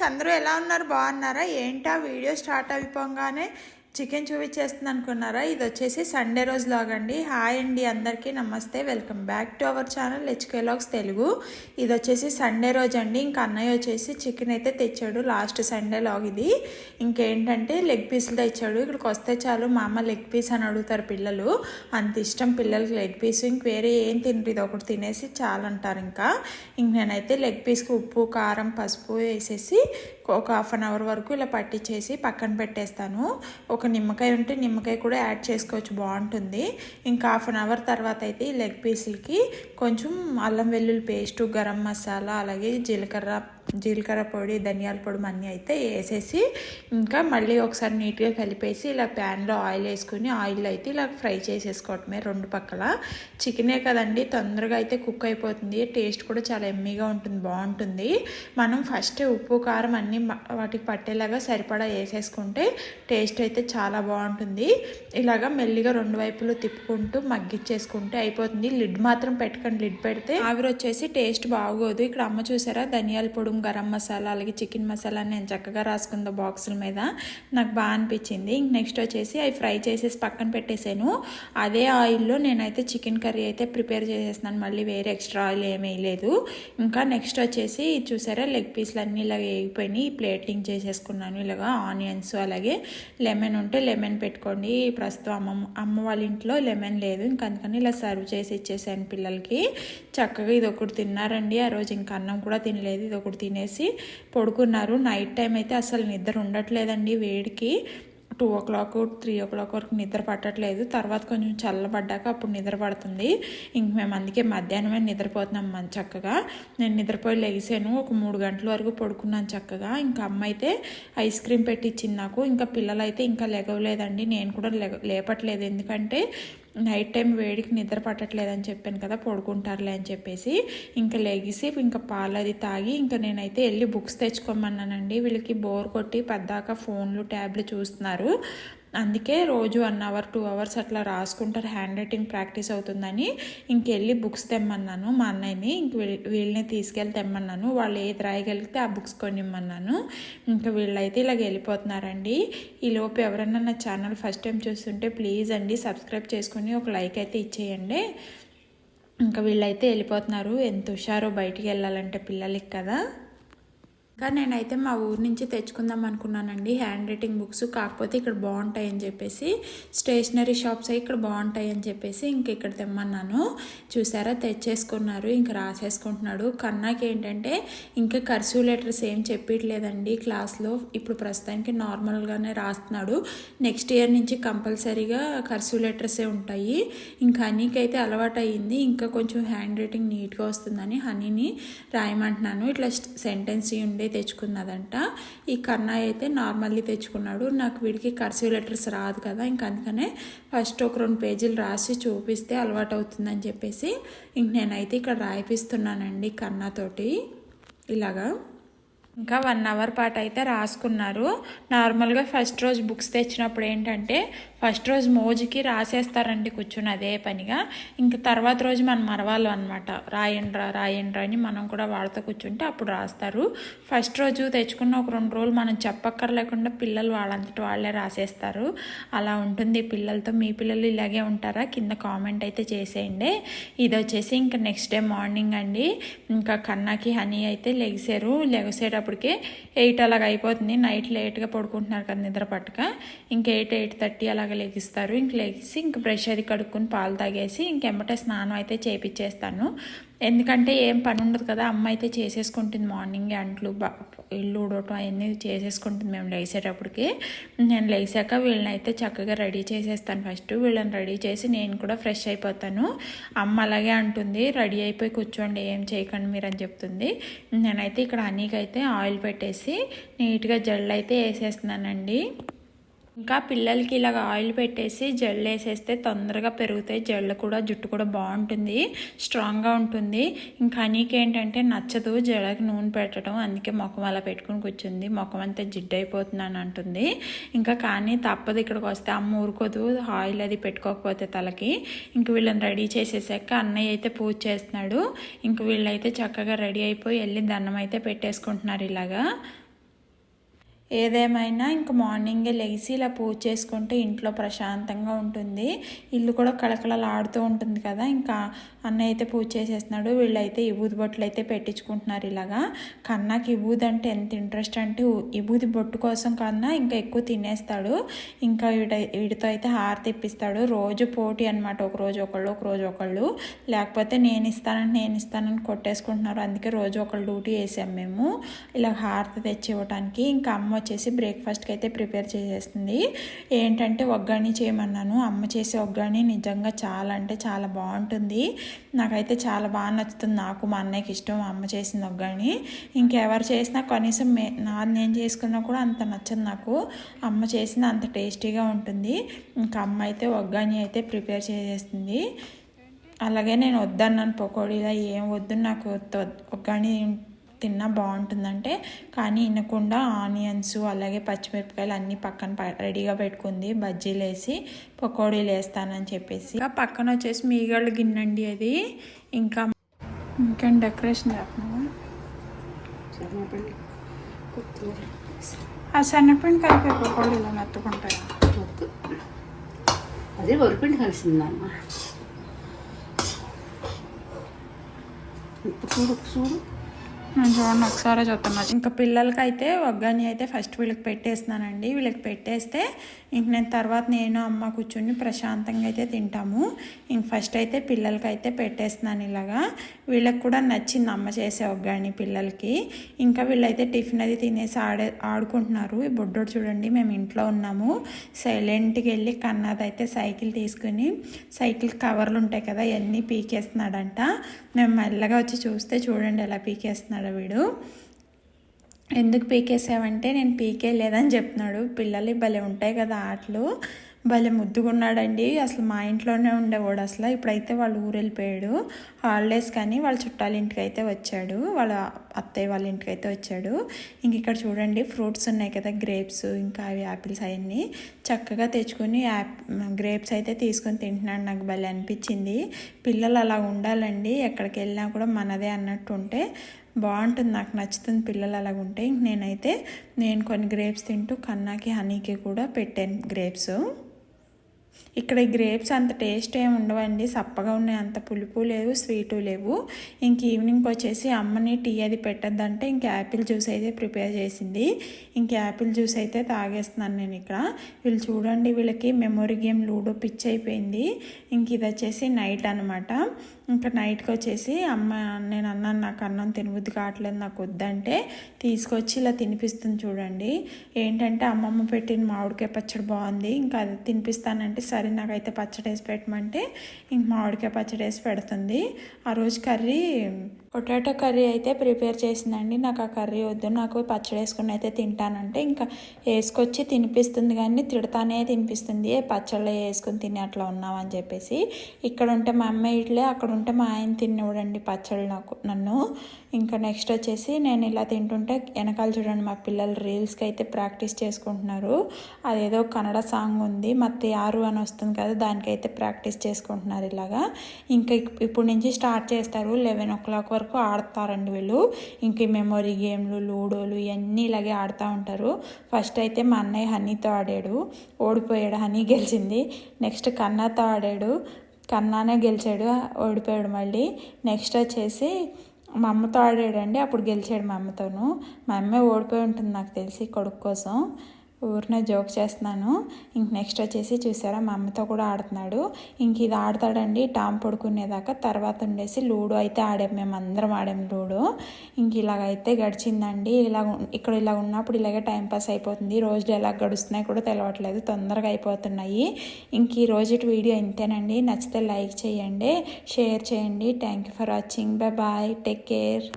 Friends అందరూ ఎలా ఉన్నారు? బాగున్నారా? ఏంటా వీడియో స్టార్ట్ అయిపోగానే చికెన్ చూపించేస్తుంది అనుకున్నారా ఇది వచ్చేసి సండే రోజు అండి హాయ్ అండి అందరికీ నమస్తే welcome back to our channel HK logs Telugu. ఇది వచ్చేసి సండే రోజు అండి. ఇంకా అన్నయ్య వచ్చేసి చికెన్ అయితే తెచ్చాడు లాస్ట్ సండే లాగ్ ఇది. ఇంకేంటంటే లెగ్ పీసులు తెచ్చాడు ఇక్కడికి వస్తే చాలు మా అమ్మ లెగ్ పీస్ అని అడుగుతారు పిల్లలు. అంత ఇష్టం పిల్లలకి లెగ్ పీస్. ఇంక వేరే ఏం తినరు ఇది ఒకటి తినేసి చాలంటారు ఇంకా. ఇంక నేనైతే లెగ్ పీస్కి ఉప్పు కారం పసుపు వేసేసి ఒక హాఫ్ అన్ అవర్ వరకు ఇలా పట్టించేసి పక్కన పెట్టేస్తాను. ఒక నిమ్మకాయ ఉంటే నిమ్మకాయ కూడా యాడ్ చేసుకోవచ్చు బాగుంటుంది. ఇంకా హాఫ్ అన్ అవర్ తర్వాత అయితే ఈ లెగ్ పీసులకి కొంచెం అల్లం వెల్లుల్లి పేస్టు గరం మసాలా అలాగే జీలకర్ర జీలకర్ర పొడి ధనియాల పొడి అన్నీ అయితే వేసేసి ఇంకా మళ్ళీ ఒకసారి నీట్గా కలిపేసి ఇలా ప్యాన్లో ఆయిల్ వేసుకుని ఆయిల్ అయితే ఇలా ఫ్రై చేసేసుకోవటమే రెండు పక్కల. చికెనే కదండి తొందరగా అయితే కుక్ అయిపోతుంది. టేస్ట్ కూడా చాలా ఎమ్మీగా ఉంటుంది బాగుంటుంది. మనం ఫస్ట్ ఉప్పు కారం అన్నీ వాటికి పట్టేలాగా సరిపడా వేసేసుకుంటే టేస్ట్ అయితే చాలా బాగుంటుంది. ఇలాగా మెల్లిగా రెండు వైపులు తిప్పుకుంటూ మగ్గిచ్చేసుకుంటే అయిపోతుంది. లిడ్ మాత్రం పెట్టకండి లిడ్ పెడితే ఆవిరి వచ్చేసి టేస్ట్ బాగోదు. ఇక్కడ అమ్మ చూసారా ధనియాల పొడి గరం మసాలా అలాగే చికెన్ మసాలా నేను చక్కగా రాసుకుందో బాక్సుల మీద నాకు బాగా అనిపించింది. ఇంక నెక్స్ట్ వచ్చేసి అవి ఫ్రై చేసేసి పక్కన పెట్టేసాను అదే ఆయిల్లో నేనైతే చికెన్ కర్రీ అయితే ప్రిపేర్ చేసేస్తున్నాను. మళ్ళీ వేరే ఎక్స్ట్రా ఆయిల్ ఏమీ లేదు. ఇంకా నెక్స్ట్ వచ్చేసి చూసారా లెగ్ పీస్లు అన్నీ ఇలా వేగిపోయినాయి ప్లేటింగ్ చేసేసుకున్నాను. ఇలాగా ఆనియన్స్ అలాగే లెమన్ ఉంటే లెమన్ పెట్టుకోండి. ప్రస్తుతం అమ్మ అమ్మ వాళ్ళ ఇంట్లో లెమన్ లేదు. ఇంక అందుకని ఇలా సర్వ్ చేసి ఇచ్చేసాను పిల్లలకి. చక్కగా ఇది ఒకటి తిన్నారండి. ఆ రోజు ఇంకా అన్నం కూడా తినలేదు. ఇది ఒకటి తినేసి పడుకున్నారు. నైట్ టైం అయితే అసలు నిద్ర ఉండట్లేదండి వేడికి. Two o'clock three o'clock వరకు నిద్ర పట్టట్లేదు. తర్వాత కొంచెం చల్లబడ్డాక అప్పుడు నిద్ర పడుతుంది. ఇంక మేము అందుకే మధ్యాహ్నమే నిద్రపోతున్నాం మన చక్కగా. నేను నిద్రపోయి లెగిసాను ఒక మూడు గంటల వరకు పడుకున్నాను చక్కగా. ఇంకా అమ్మ అయితే ఐస్ క్రీమ్ పెట్టించింది నాకు. ఇంకా పిల్లలు అయితే ఇంకా లెగవలేదండి. నేను కూడా లేపట్లేదు. ఎందుకంటే నైట్ టైం వేడికి నిద్ర పట్టట్లేదని చెప్పాను కదా పడుకుంటారులే అని చెప్పేసి ఇంకా లెగిసి ఇంకా పాలు అది తాగి ఇంకా నేనైతే వెళ్ళి బుక్స్ తెచ్చుకోమన్నానండి. వీళ్ళకి బోర్ కొట్టి పద్దాక ఫోన్లు ట్యాబ్లు చూస్తున్నారు. అందుకే రోజు వన్ అవర్ టూ అవర్స్ అట్లా రాసుకుంటారు. హ్యాండ్ రైటింగ్ ప్రాక్టీస్ అవుతుందని. ఇంకెళ్ళి బుక్స్ తెమ్మన్నాను. మా అన్నయ్యని ఇంక వీళ్ళని తీసుకెళ్ళి తెమ్మన్నాను. వాళ్ళు ఏది రాయగలిగితే ఆ బుక్స్ కొనిమ్మన్నాను. ఇంకా వీళ్ళైతే ఇలాగ వెళ్ళిపోతున్నారండి. ఈ లోపు ఎవరన్నా నా ఛానల్ ఫస్ట్ టైం చూస్తుంటే ప్లీజ్ అండి సబ్స్క్రైబ్ చేసుకొని ఒక లైక్ అయితే ఇచ్చేయండి. ఇంకా వీళ్ళైతే వెళ్ళిపోతున్నారు. ఎంత హుషారో బయటికి వెళ్ళాలంటే పిల్లలకి కదా. కానీ నేనైతే మా ఊరు నుంచి తెచ్చుకుందాం అనుకున్నానండి. హ్యాండ్ రైటింగ్ బుక్స్ కాకపోతే ఇక్కడ బాగుంటాయి అని చెప్పేసి స్టేషనరీ షాప్స్ ఇక్కడ బాగుంటాయి అని చెప్పేసి ఇంక ఇక్కడ తెమ్మన్నాను. చూసారా? తెచ్చేసుకున్నారు ఇంక రాసేసుకుంటున్నాడు. కన్నాకి ఏంటంటే ఇంకా కర్సివ్ లెటర్స్ ఏం చెప్పట్లేదండి క్లాస్లో ఇప్పుడు ప్రస్తుతానికి నార్మల్గానే రాస్తున్నాడు. నెక్స్ట్ ఇయర్ నుంచి కంపల్సరీగా కర్సివ్ లెటర్సే ఉంటాయి. ఇంకా హనీకి అలవాటు అయ్యింది ఇంకా కొంచెం హ్యాండ్ రైటింగ్ నీట్గా వస్తుందని హనీని రాయమంటున్నాను. ఇట్లా సెంటెన్స్ ఉండే తెచ్చుకున్నదంట. ఈ కర్ణాయ్ అయితే నార్మల్లీ తెచ్చుకున్నాడు. నాకు వీడికి కర్సివ్ లెటర్స్ రాదు కదా ఇంక అందుకనే ఫస్ట్ ఒక రెండు పేజీలు రాసి చూపిస్తే అలవాటు అవుతుందని చెప్పేసి ఇంక నేనైతే ఇక్కడ రాయిపిస్తున్నానండి కన్నాతోటి ఇలాగా. ఇంకా వన్ అవర్ పాటు అయితే రాసుకున్నారు. నార్మల్గా ఫస్ట్ రోజు బుక్స్ తెచ్చినప్పుడు ఏంటంటే ఫస్ట్ రోజు మోజుకి రాసేస్తారండి కూర్చుని అదే పనిగా. ఇంక తర్వాత రోజు మనం మరవాళ్ళు అనమాట రాయండ్రా రాయండ్రా అని మనం కూడా వాళ్ళతో కూర్చుంటే అప్పుడు రాస్తారు. ఫస్ట్ రోజు తెచ్చుకున్న ఒక రెండు రోజులు మనం చెప్పక్కర్లేకుండా పిల్లలు వాళ్ళంతటి వాళ్ళే రాసేస్తారు. అలా ఉంటుంది. పిల్లలతో మీ పిల్లలు ఇలాగే ఉంటారా? కింద కామెంట్ అయితే చేసేయండి. ఇది వచ్చేసి ఇంకా నెక్స్ట్ డే మార్నింగ్ అండి. ఇంకా కన్నాకి హనీ అయితే లెగిసారు. అయ్యేటప్పటికి ఎయిట్ అలాగ అయిపోతుంది. నైట్ లేట్గా పడుకుంటున్నారు కదా నిద్ర పట్టక. ఇంకా ఎయిట్ ఎయిట్ థర్టీ అలాగ లేగిస్తారు. లెగిస్తారు ఇంక లెగిసి ఇంక బ్రష్ అది కడుక్కుని పాలు తాగేసి ఇంకెమ్మటే స్నానం అయితే చేపించేస్తాను ఎందుకంటే ఏం పని ఉండదు కదా అమ్మ అయితే చేసేసుకుంటుంది మార్నింగ్ అంట్లు ఇల్లు ఊడటం అవన్నీ చేసేసుకుంటుంది మేము లేసేటప్పటికి. నేను లేసాక వీళ్ళని అయితే చక్కగా రెడీ చేసేస్తాను ఫస్ట్. వీళ్ళని రెడీ చేసి నేను కూడా ఫ్రెష్ అయిపోతాను. అమ్మ అలాగే అంటుంది రెడీ అయిపోయి కూర్చోండి ఏం చేయకండి మీరు అని చెప్తుంది. నేనైతే ఇక్కడ హనీకి ఆయిల్ పెట్టేసి నీట్గా జల్లు అయితే వేసేస్తున్నానండి. ఇంకా పిల్లలకి ఇలాగ ఆయిల్ పెట్టేసి జెల్ వేసేస్తే తొందరగా పెరుగుతాయి. జెల్ కూడా జుట్టు కూడా బాగుంటుంది స్ట్రాంగ్గా ఉంటుంది. ఇంకా హనీకి ఏంటంటే నచ్చదు జడకి నూనె పెట్టడం. అందుకే ముఖం అలా పెట్టుకుని కూర్చుంది. ముఖం అంతా జిడ్డు అయిపోతుందని అంటుంది. ఇంకా కానీ తప్పదు ఇక్కడికి వస్తే. అమ్మ ఊరుకోదు. ఆయిల్ అది పెట్టుకోకపోతే తలకి. ఇంక వీళ్ళని రెడీ చేసేసాక అన్నయ్య అయితే పూజ చేస్తున్నాడు. ఇంక వీళ్ళైతే చక్కగా రెడీ అయిపోయి వెళ్ళి దండం అయితే పెట్టేసుకుంటున్నారు ఇలాగా. ఏదేమైనా ఇంక మార్నింగే లేచి ఇలా పూజ చేసుకుంటే ఇంట్లో ప్రశాంతంగా ఉంటుంది. ఇల్లు కూడా కళకళలాడుతూ ఉంటుంది కదా. ఇంకా అన్న అయితే పూజ చేసేస్తున్నాడు. వీళ్ళైతే ఇబూది బొట్లు అయితే పెట్టించుకుంటున్నారు ఇలాగా. కన్నాకి ఇబూది అంటే ఎంత ఇంట్రెస్ట్ అంటే ఇబూది బొట్టు కోసం కన్నా ఇంకా ఎక్కువ తినేస్తాడు. ఇంకా వీడ వీడితో అయితే హారతి ఇప్పిస్తాడు. రోజు పోటీ అనమాట ఒక రోజు ఒకళ్ళు ఒక రోజు ఒకళ్ళు. లేకపోతే నేను ఇస్తానని నేను ఇస్తానని కొట్టేసుకుంటున్నారు. అందుకే రోజు ఒకళ్ళు డ్యూటీ వేసాం మేము. ఇలా హారతి తెచ్చి ఇవ్వడానికి ఇంకా అమ్మ వచ్చేసి బ్రేక్ఫాస్ట్కి అయితే ప్రిపేర్ చేసేస్తుంది. ఏంటంటే ఒగ్గాని చేయమన్నాను. అమ్మ చేసే ఒగ్గాని నిజంగా చాలా అంటే చాలా బాగుంటుంది. నాకైతే చాలా బాగా నచ్చుతుంది. నాకు మా అన్నయ్యకి ఇష్టం మా అమ్మ చేసిన ఒగ్గాని. ఇంకెవరు చేసినా కనీసం మే నా నేను చేసుకున్నా కూడా అంత నచ్చదు నాకు. అమ్మ చేసిన అంత టేస్టీగా ఉంటుంది. ఇంకా అమ్మ అయితే ఒగ్గాని అయితే ప్రిపేర్ చేసేస్తుంది. అలాగే నేను వద్దన్నాను. పకోడీలా ఏం వద్దు. నాకు ఒగ్గాని తిన్నా బాగుంటుందంటే కానీ వినకుండా ఆనియన్స్ అలాగే పచ్చిమిరపకాయలు అన్నీ పక్కన రెడీగా పెట్టుకుంది బజ్జీలు వేసి పకోడీలు వేస్తానని చెప్పేసి. ఇంకా పక్కన వచ్చేసి మీగళ్ళు గిన్నెండి అది. ఇంకా ఇంకా డెకరేషన్ చేస్తున్నావా? ఆ శనగపిండి కలిపి పకోడీలు అదే వరిపిండి కలిసిందమ్మా. ఇప్పుడు చూడు చూడు. చూడండి ఒకసారి చూస్తున్నా ఇంకా పిల్లలకి అయితే ఒగ్గాని అయితే ఫస్ట్ వీళ్ళకి పెట్టేస్తున్నానండి. వీళ్ళకి పెట్టేస్తే ఇంక నేను తర్వాత నేను అమ్మ కూర్చొని ప్రశాంతంగా అయితే తింటాము. ఇంక ఫస్ట్ అయితే పిల్లలకి అయితే పెట్టేస్తున్నాను ఇలాగా. వీళ్ళకి కూడా నచ్చింది అమ్మ చేసే ఒగ్గాని పిల్లలకి. ఇంకా వీళ్ళైతే టిఫిన్ అది తినేసి ఆడే ఆడుకుంటున్నారు. ఈ బొడ్డోడు చూడండి మేము ఇంట్లో ఉన్నాము. సైలెంట్కి వెళ్ళి కన్నది అయితే సైకిల్ తీసుకుని సైకిల్ కవర్లు ఉంటాయి కదా ఇవన్నీ పీకేస్తున్నాడంట. మేము మెల్లగా వచ్చి చూస్తే చూడండి ఎలా పీకేస్తున్నాడు. వీడు? ఎందుకు పీకేసావంటే నేను పీకే లేదని చెప్తున్నాడు. పిల్లలు భలే ఉంటాయి కదా ఆటలు. భలే ముద్దుగున్నాడండి. అసలు మా ఇంట్లోనే ఉండేవాడు అసలు. ఇప్పుడైతే వాళ్ళు ఊరు వెళ్ళిపోయాడు. హాలిడేస్ కానీ వాళ్ళ చుట్టాల ఇంటికి అయితే వచ్చాడు. వాళ్ళ అత్తయ్య వాళ్ళ ఇంటికి అయితే వచ్చాడు. ఇంక ఇక్కడ చూడండి ఫ్రూట్స్ ఉన్నాయి కదా గ్రేప్స్ ఇంకా అవి యాపిల్స్ అవన్నీ. చక్కగా తెచ్చుకొని యాప్ గ్రేప్స్ అయితే తీసుకొని తింటున్నాడు. నాకు భలే అనిపించింది. పిల్లలు అలా ఉండాలండి. ఎక్కడికి వెళ్ళినా కూడా మనదే అన్నట్టు ఉంటే బాగుంటుంది. నాకు నచ్చుతుంది పిల్లలు అలాగ ఉంటే. నేనైతే నేను కొన్ని గ్రేప్స్ తింటూ కన్నాకి హనీకి కూడా పెట్టాను గ్రేప్స్ ఇక్కడ ఈ గ్రేప్స్ అంత టేస్ట్ ఏమి ఉండవండి. సప్పగా ఉన్నాయి. అంత పులుపు లేవు స్వీటు లేవు. ఇంక ఈవినింగ్ వచ్చేసి అమ్మని టీ అది పెట్టద్దంటే ఇంక యాపిల్ జ్యూస్ అయితే ప్రిపేర్ చేసింది. ఇంక యాపిల్ జ్యూస్ అయితే తాగేస్తున్నాను నేను ఇక్కడ. వీళ్ళు చూడండి వీళ్ళకి మెమొరీ గేమ్ లూడో పిచ్ అయిపోయింది. ఇంక ఇది వచ్చేసి నైట్ అనమాట ఇంకా నైట్కి వచ్చేసి అమ్మ నేను అన్నాను నాకు అన్నం తినబుద్ధి కావట్లేదు నాకు వద్దంటే తీసుకొచ్చి ఇలా తినిపిస్తుంది చూడండి. ఏంటంటే అమ్మమ్మ పెట్టిన మామిడికాయ పచ్చడి బాగుంది ఇంకా అది తినిపిస్తానంటే సరే నాకైతే పచ్చడి వేసి పెట్టమంటే ఇంక మామిడికాయ పచ్చడి వేసి పెడుతుంది. ఆ రోజు కర్రీ పొటాటో కర్రీ అయితే ప్రిపేర్ చేసిందండి. నాకు ఆ కర్రీ వద్దు నాకు పచ్చడి వేసుకుని అయితే తింటానంటే ఇంకా వేసుకొచ్చి తినిపిస్తుంది కానీ తిడతానే తినిపిస్తుంది. పచ్చళ్ళు వేసుకుని తిని అట్లా ఉన్నామని చెప్పేసి ఇక్కడ ఉంటే మా అమ్మ ఇట్లే అక్కడ ఉంటే మా ఆయన తిన్నవాడండి పచ్చళ్ళు నాకు నన్ను. ఇంకా నెక్స్ట్ వచ్చేసి నేను ఇలా తింటుంటే వెనకాల చూడండి మా పిల్లలు రీల్స్కి అయితే ప్రాక్టీస్ చేసుకుంటున్నారు. అదేదో కన్నడ సాంగ్ ఉంది మత్తి ఆరు అని వస్తుంది కదా దానికైతే ప్రాక్టీస్ చేసుకుంటున్నారు ఇలాగా. ఇంకా ఇప్పుడు నుంచి స్టార్ట్ చేస్తారు లెవెన్ ఓ క్లాక్ వరకు ఆడతారండి వీళ్ళు. ఇంక మెమొరీ గేమ్లు లూడోలు ఇవన్నీ ఇలాగే ఆడుతూ ఉంటారు. ఫస్ట్ అయితే మా అన్నయ్య హనీతో ఆడాడు. ఓడిపోయాడు హనీ గెలిచింది. నెక్స్ట్ కన్నాతో ఆడాడు. కన్నానే గెలిచాడు ఓడిపోయాడు మళ్ళీ. నెక్స్ట్ వచ్చేసి మా అమ్మతో ఆడాడండి. అప్పుడు గెలిచాడు మా అమ్మతోను. మా అమ్మే ఓడిపోయి ఉంటుంది నాకు తెలిసి కొడుకు కోసం. ఊరిన జోక్ చేస్తున్నాను. ఇంక నెక్స్ట్ వచ్చేసి చూసారా మా అమ్మతో కూడా ఆడుతున్నాడు. ఇంక ఇది ఆడతాడండి టామ్ పడుకునేదాకా తర్వాత ఉండేసి లూడో అయితే ఆడాం మేము అందరం ఆడాం లూడో. ఇంక ఇలాగైతే గడిచిందండి. ఇలా ఇక్కడ ఇలా ఉన్నప్పుడు ఇలాగే టైంపాస్ అయిపోతుంది. రోజులు ఎలా గడుస్తున్నాయి కూడా తెలవట్లేదు. తొందరగా అయిపోతున్నాయి. ఇంక ఈ రోజు వీడియో ఇంతేనండి. నచ్చితే లైక్ చేయండి షేర్ చేయండి. Thank you for watching bye bye take care